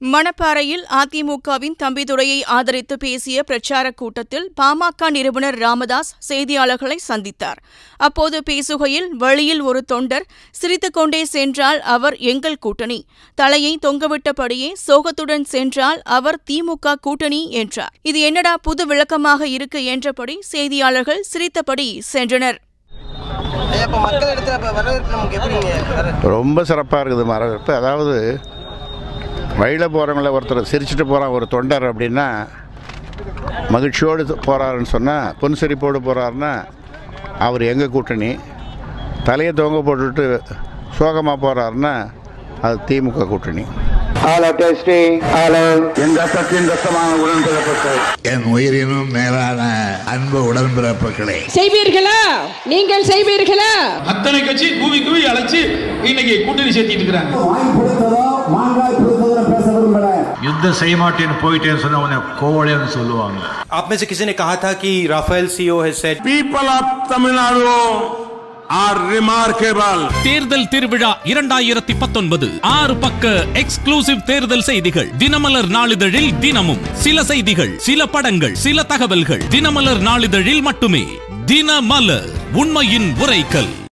மணப்பாறையில் அதிமுகவின் தம்பிதுரையை ஆதரித்து பேசிய பிரச்சாரக் கூட்டத்தில் பாமக நிறுவனர் ராமதாஸ் செய்தியாளர்களை சந்தித்தார். அப்போது பேசுகையில் வழியில் ஒரு தொண்டர் சிரித்துக்கொண்டே சென்றால் அவர் எங்கள் கூட்டணி. தலையை தொங்கவிட்டபடியே சோகத்துடன் சென்றால் அவர் திமுக கூட்டணி என்றார். இது என்னடா புது விளக்கமாக இருக்கு என்றபடி செய்தியாளர்கள் சிரித்தபடி சென்றனர். ரொம்ப சிறப்பாக இருக்குது வரவேற்பு அதாவது வழியில் போகிறவங்கள ஒருத்தர் சிரிச்சிட்டு போகிறான் ஒரு தொண்டர் அப்படின்னா மகிழ்ச்சியோடு போகிறாருன்னு சொன்னால் புன்சிரிப்போடு போகிறாருன்னா அவர் எங்கள் கூட்டணி? தலையை தொங்க போட்டுட்டு சோகமாக போகிறாருன்னா அது திமுக கூட்டணி. என் உயிரினும் மேலான அன்பு உடன்பிறப்புகளே செய்வீர்களா? நீங்கள் செய்வீர்களா? அத்தனை கட்சி கூவி கூவி அழைச்சு இன்னைக்கு கூட்டணி சேர்த்திட்டு இருக்கிறாங்க. வாங்கி கொடுத்ததோ மாங்காய் கொடுத்ததோ பேச விரும்பல யுத்தம் செய்ய மாட்டேன்னு போயிட்டேன்னு சொன்ன உடனே கோவலைன்னு சொல்லுவாங்க आप में से किसी ने कहा था कि Rafale CEO has said people of Tamil Nadu are remarkable. தேர்தல் திருவிழா இரண்டாயிரத்தி பத்தொன்பது ஆறு பக்க எக்ஸ்க்ளூசிவ் தேர்தல் செய்திகள் தினமலர் நாளிதழில் தினமும் சில செய்திகள் சில படங்கள் சில தகவல்கள் தினமலர் நாளிதழில் மட்டுமே தினமலர் உண்மையின் உரைக்கல்